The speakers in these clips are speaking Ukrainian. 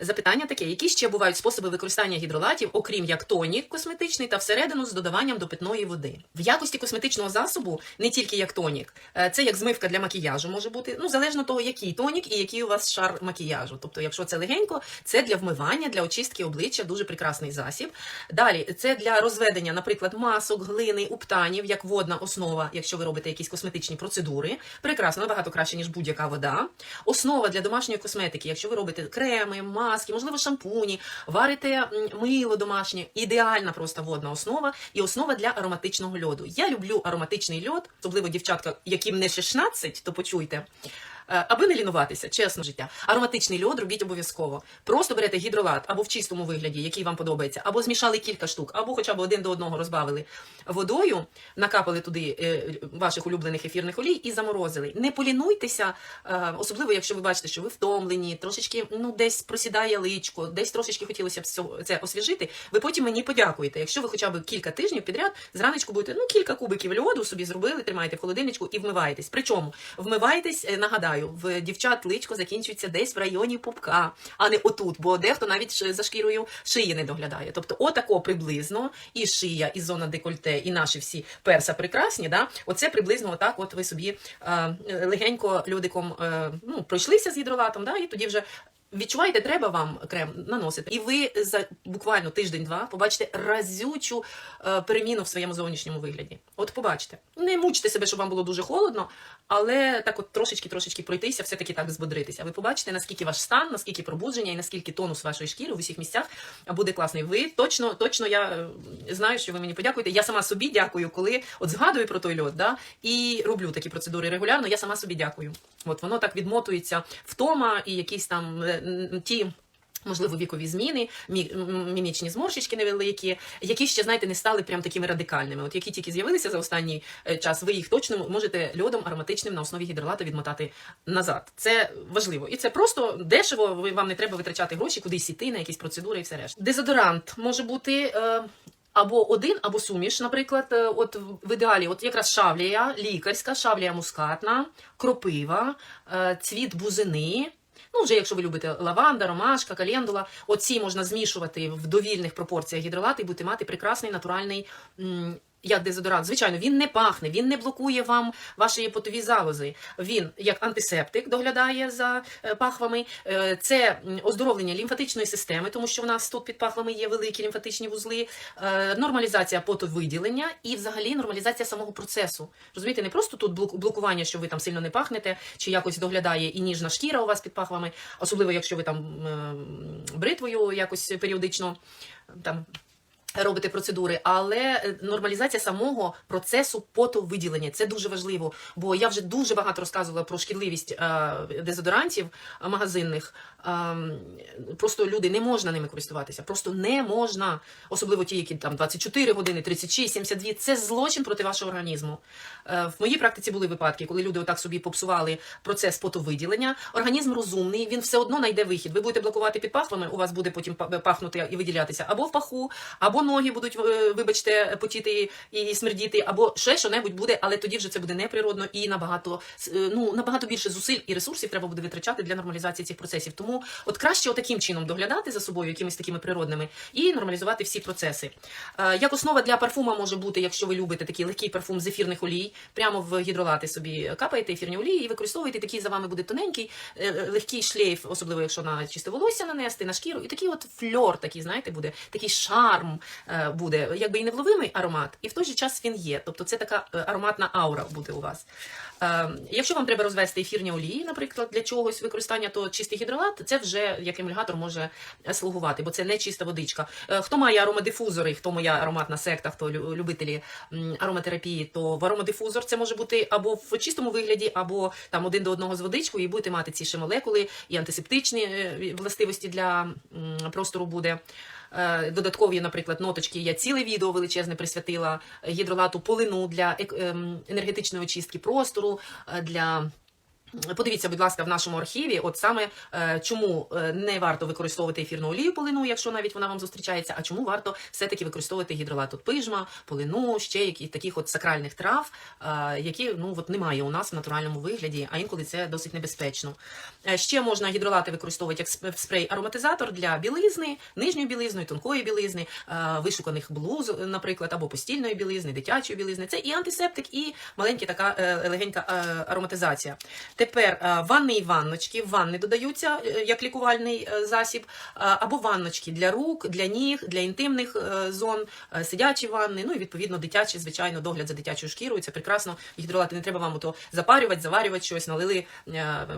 Запитання таке: які ще бувають способи використання гідролатів, окрім як тонік косметичний та всередину з додаванням до питної води? В якості косметичного засобу не тільки як тонік, е, це як змивка для макіяжу може бути. Ну залежно того, який тонік і який у вас шар макіяжу. Тобто, якщо це легенько, це для вмивання, для очистки обличчя, дуже прекрасний засіб. Далі це для розведення, наприклад, масок, глини, уптанів, як водна основа, якщо ви робите якісь косметичні процедури. Прекрасно, набагато краще ніж будь-яка вода. Основа для домашньої косметики, якщо ви робите креми, маски, можливо, шампуні, варите мило домашнє, ідеальна просто водна основа і основа для ароматичного льоду. Я люблю ароматичний льод, особливо дівчатка, яким не 16, то почуйте. Е, Аби не лінуватися, чесно життя. Ароматичний льод робіть обов'язково. Просто берете гідролат або в чистому вигляді, який вам подобається, або змішали кілька штук, або хоча б один до одного розбавили водою, накапали туди е, ваших улюблених ефірних олій і заморозили. Не полінуйтеся, е, особливо якщо ви бачите, що ви втомлені, трошечки ну десь просідає личко, десь трошечки хотілося б це освіжити. Ви потім мені подякуєте. Якщо ви хоча б кілька тижнів підряд зранечку будете ну кілька кубиків льоду собі зробили, тримаєте в холодильничку і вмиваєтесь. Причому вмиваєтесь, е, нагадаю, в дівчат личко закінчується десь в районі пупка, а не отут, бо дехто навіть за шкірою шиї не доглядає. Тобто, отако приблизно і шия, і зона декольте, і наші всі перса прекрасні. Да? Оце приблизно отак. От ви собі е, легенько льодиком е, ну, пройшлися з гідролатом, да? і тоді вже. Відчуваєте, треба вам крем наносити, і ви за буквально тиждень-два побачите разючу е, переміну в своєму зовнішньому вигляді. От побачите. Не мучте себе, щоб вам було дуже холодно, але так от трошечки-трошечки пройтися, все-таки так збодритися. Ви побачите, наскільки ваш стан, наскільки пробудження і наскільки тонус вашої шкіри в усіх місцях буде класний. Ви точно, точно я е, знаю, що ви мені подякуєте. Я сама собі дякую, коли от згадую про той льод, да, і роблю такі процедури регулярно. Я сама собі дякую. От воно так відмотується втома і якісь там е, ті. Можливо, вікові зміни, мімічні зморшечки невеликі, які ще, знаєте, не стали прям такими радикальними. От які тільки з'явилися за останній е, час, ви їх точно можете льодом ароматичним на основі гідролату відмотати назад. Це важливо. І це просто дешево, вам не треба витрачати гроші, кудись іти, на якісь процедури і все решта. Дезодорант може бути. Е, або один, або суміш, наприклад, е, от в ідеалі, от якраз шавлія, лікарська, шавлія мускатна, кропива, е, цвіт бузини. Ну, вже якщо ви любите лаванда, ромашка, календула, оці можна змішувати в довільних пропорціях гідролати і будете мати прекрасний натуральний. Як дезодорант, звичайно, він не пахне, він не блокує вам ваші потові залози. Він як антисептик доглядає за е, пахвами. Е, Це оздоровлення лімфатичної системи, тому що в нас тут під пахвами є великі лімфатичні вузли, е, нормалізація потовиділення і взагалі нормалізація самого процесу. Розумієте, не просто тут блокування, що ви там сильно не пахнете, чи якось доглядає і ніжна шкіра у вас під пахвами, особливо якщо ви там бритвою якось періодично там. Робите процедури, але е, нормалізація самого процесу потовиділення це дуже важливо. Бо я вже дуже багато розказувала про шкідливість е, дезодорантів магазинних. Ем, просто люди не можна ними користуватися. Просто не можна, особливо ті, які там 24 години, 36, 72. Це злочин проти вашого організму. Е, В моїй практиці були випадки, коли люди отак собі попсували процес потовиділення. Організм розумний, він все одно знайде вихід. Ви будете блокувати під пахвами, у вас буде потім пахнути і виділятися або в паху, або ноги будуть, е, вибачте, потіти і смердіти, або ще що-небудь буде, але тоді вже це буде неприродно і набагато е, ну набагато більше зусиль і ресурсів треба буде витрачати для нормалізації цих процесів. Тому от краще таким чином доглядати за собою, якимись такими природними, і нормалізувати всі процеси. Е, Як основа для парфума може бути, якщо ви любите такий легкий парфум з ефірних олій, прямо в гідролати собі капаєте ефірні олії і використовуєте. Такий за вами буде тоненький, легкий шлейф, особливо якщо на чисте волосся нанести, на шкіру. І такий от фльор, такий, знаєте, буде, такий шарм буде, якби і невловимий аромат, і в той же час він є. Тобто це така е, ароматна аура буде у вас. Е, Якщо вам треба розвести ефірні олії, наприклад, для чогось використання, то чистий гідролат це вже як емульгатор може е, слугувати, бо це не чиста водичка. Е, Хто має аромадифузори, хто моя ароматна секта, хто лю- любителі ароматерапії, то в аромадифузор це може бути або в чистому вигляді, або там один до одного з водичкою, і будете мати ці ще молекули, і антисептичні е, властивості для простору буде. Е, Додаткові, наприклад, ноточки. Я ціле відео величезне присвятила гідролату полину для ем, енергетичної очистки простору, е, для Подивіться, будь ласка, в нашому архіві, от саме е, чому е, не варто використовувати ефірну олію полину, якщо навіть вона вам зустрічається, а чому варто все-таки використовувати гідролат от пижма, полину, ще які таких от сакральних трав, е, які ну от немає у нас в натуральному вигляді, а інколи це досить небезпечно. Ще можна гідролати використовувати як сп- спрей-ароматизатор для білизни, нижньої білизни, тонкої білизни, вишуканих блуз, наприклад, або постільної білизни, дитячої білизни. Це і антисептик, і маленька така легенька ароматизація. Тепер е, ванни і ванночки. Ванни додаються е, як лікувальний е, засіб, або ванночки для рук, для ніг, для інтимних зон, сидячі ванни, ну і відповідно дитячі, звичайно, догляд за дитячою шкірою. Це прекрасно. Гідролати не треба вам ото запарювати, заварювати щось, налили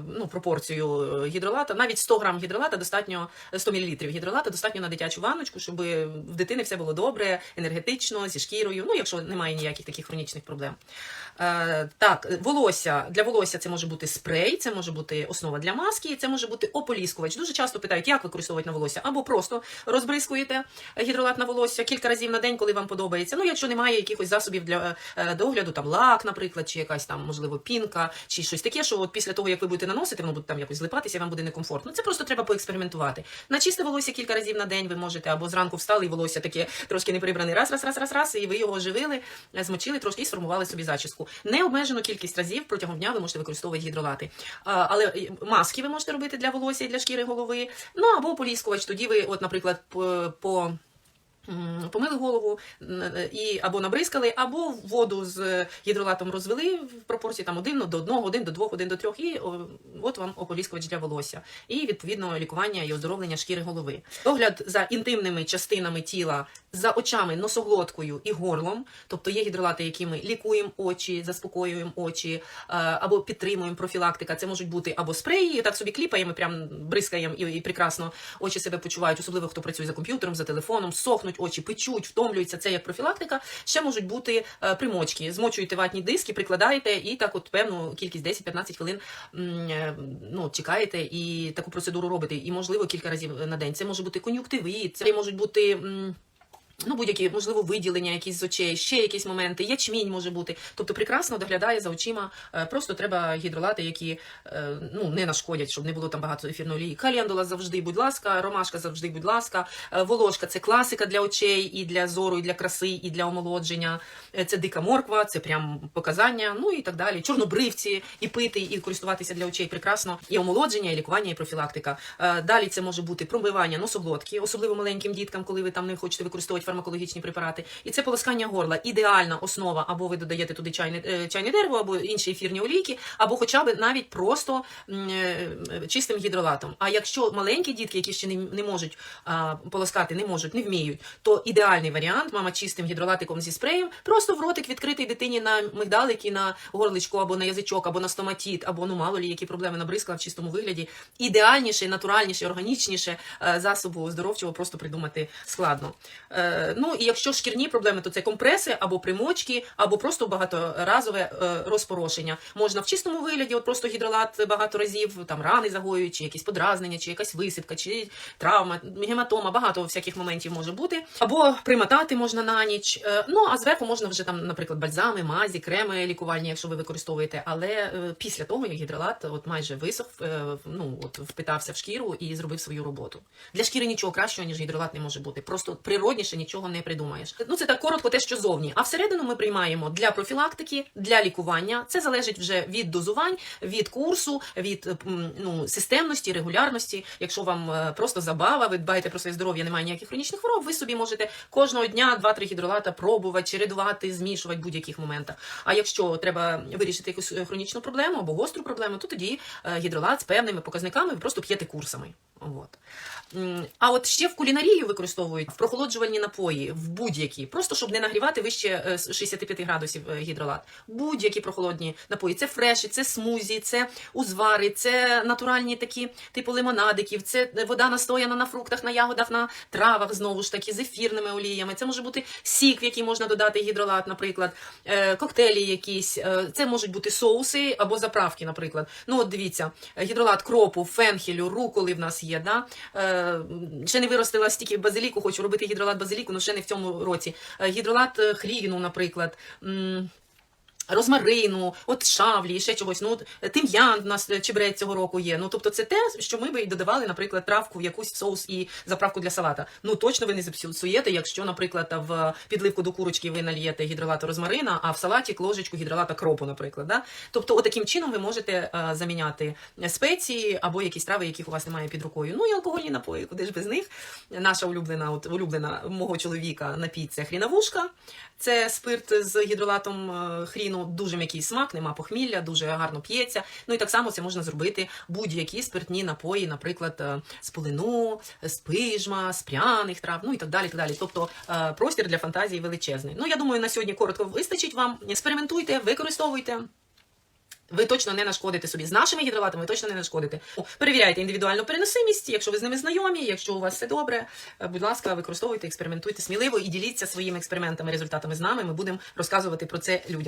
ну, пропорцію гідролата. Навіть 100 грам гідролата достатньо 100 мл гідролата достатньо на дитячу ванночку, щоб в дитини все було добре, енергетично, зі шкірою. Ну, якщо немає ніяких таких хронічних проблем. Так, волосся для волосся це може бути спрей, це може бути основа для маски, це може бути ополіскувач. Дуже часто питають, як використовувати на волосся, або просто розбризкуєте гідролат на волосся кілька разів на день, коли вам подобається. Ну, якщо немає якихось засобів для е, догляду, там лак, наприклад, чи якась там можливо пінка, чи щось таке, що от після того, як ви будете наносити, воно буде там якось злипатися, вам буде некомфортно. Це просто треба поекспериментувати. На чисте волосся кілька разів на день ви можете, або зранку встали, і волосся таке трошки не прибране. Раз, раз, раз, раз, раз, і ви його оживили, е, змочили трошки і сформували собі зачіску. Необмежену кількість разів протягом дня ви можете використовувати гідролати. А, але е, маски ви можете робити для волосся і для шкіри голови. Ну або поліскувач. Тоді ви, от, наприклад, по. Помили голову і або набризкали, або воду з гідролатом розвели в пропорції там один до одного, один до двох, один до трьох, і от вам ополіскувач для волосся. І відповідно лікування і оздоровлення шкіри голови. Догляд за інтимними частинами тіла, за очами, носоглоткою і горлом. Тобто є гідролати, які ми лікуємо очі, заспокоюємо очі, е, або підтримуємо профілактика. Це можуть бути або спреї, так собі кліпаємо, прям бризкаємо і прекрасно очі себе почувають, особливо хто працює за комп'ютером, за телефоном, сохнуть очі, печуть, втомлюються. Це як профілактика. Ще можуть бути е, примочки. Змочуєте ватні диски, прикладаєте і так, от певну кількість 10-15 хвилин е, ну, чекаєте і таку процедуру робите. І можливо кілька разів на день. Це може бути кон'юктивіт, це можуть бути. Ну, будь-які, можливо, виділення якісь з очей, ще якісь моменти, ячмінь може бути. Тобто прекрасно доглядає за очима. Е, Просто треба гідролати, які е, ну, не нашкодять, щоб не було там багато ефірної олії. Календула завжди, будь ласка, ромашка завжди, будь ласка. Е, Волошка це класика для очей, і для зору, і для краси, і для омолодження. Це дика морква, це прям показання, ну і так далі. Чорнобривці, і пити, і користуватися для очей прекрасно. І омолодження, і лікування, і профілактика. Далі це може бути промивання носоглотки, особливо маленьким діткам, коли ви там не хочете використовувати фармакологічні препарати. І це полоскання горла. Ідеальна основа, або ви додаєте туди чайне, е, чайне дерево, або інші ефірні олійки, або хоча б навіть просто е, чистим гідролатом. А якщо маленькі дітки, які ще не, не можуть а, полоскати, не можуть, не вміють, то ідеальний варіант, мама чистим гідролатиком зі спреєм, просто в ротик відкритий дитині на мигдалики, на горличко, або на язичок, або на стоматіт, або ну мало лі, які проблеми набризкала в чистому вигляді. Ідеальніше, натуральніше, органічніше е, засобу оздоровчого просто придумати складно. Е, Ну і якщо шкірні проблеми, то це компреси або примочки, або просто багаторазове е, розпорошення. Можна в чистому вигляді, от просто гідролат багато разів, там рани загоюють, чи якісь подразнення, чи якась висипка, чи травма, гематома, багато всяких моментів може бути. Або примотати можна на ніч. Е, Ну а зверху можна вже там, наприклад, бальзами, мазі, креми лікувальні, якщо ви використовуєте. Але після того, як гідролат от майже висох, ну от впитався в шкіру і зробив свою роботу. Для шкіри нічого кращого, ніж гідролат не може бути. Просто природніше нічого не придумаєш. Ну це так коротко, те, що зовні. А всередину ми приймаємо для профілактики, для лікування. Це залежить вже від дозувань, від курсу, від ну, системності, регулярності. Якщо вам е, просто забава, ви дбаєте про своє здоров'я, немає ніяких хронічних хвороб, ви собі можете кожного дня 2-3 гідролата пробувати, чередувати, змішувати в будь-яких моментах. А якщо треба вирішити якусь е, хронічну проблему або гостру проблему, то тоді е, гідролат з певними показниками ви просто п'єте курсами. От. А от ще в кулінарії використовують в прохолоджувальні напої, в будь-які, просто щоб не нагрівати вище е, 65 градусів е, гідролат. Будь-які прохолодні напої. Це фреші, це смузі, це узвари, це натуральні такі типу лимонадиків, це вода настояна на фруктах, на ягодах, на травах, знову ж таки, з ефірними оліями. Це може бути сік, в який можна додати гідролат, наприклад, е, коктейлі якісь. Е, Це можуть бути соуси або заправки, наприклад. Ну, от дивіться, е, гідролат кропу, фенхелю, руколи в нас є. Да? Е, ще не виростила стільки базиліку, хочу робити гідролат базиліку, але ще не в цьому році. Е, гідролат хрігіну, хріну, наприклад. Розмарину, от шавлі, ще чогось. Ну, от, тим'ян в нас е, чебрець цього року є. Ну, тобто це те, що ми би додавали, наприклад, травку в якусь соус і заправку для салата. Ну, точно ви не зіпсуєте, якщо, наприклад, в підливку до курочки ви нальєте гідролату розмарина, а в салаті ложечку гідролата кропу, наприклад. Да? Тобто, отаким чином ви можете е, заміняти спеції або якісь трави, яких у вас немає під рукою. Ну і алкогольні напої, куди ж без них. Наша улюблена, от улюблена мого чоловіка напій це хріновушка. Це спирт з гідролатом е, хріну, дуже м'який смак, нема похмілля, дуже гарно п'ється. Ну і так само це можна зробити будь-які спиртні напої, наприклад, е, з полину, з пижма, з пряних трав, ну і так далі. Так далі. Тобто е, простір для фантазії величезний. Ну я думаю, на сьогодні коротко вистачить вам. Експериментуйте, використовуйте. Ви точно не нашкодите собі з нашими гідролатами, ви точно не нашкодите. Перевіряйте індивідуальну переносимість, якщо ви з ними знайомі, якщо у вас все добре. е, Будь ласка, використовуйте, експериментуйте сміливо і діліться своїми експериментами, результатами з нами. Ми будемо розказувати про це людям.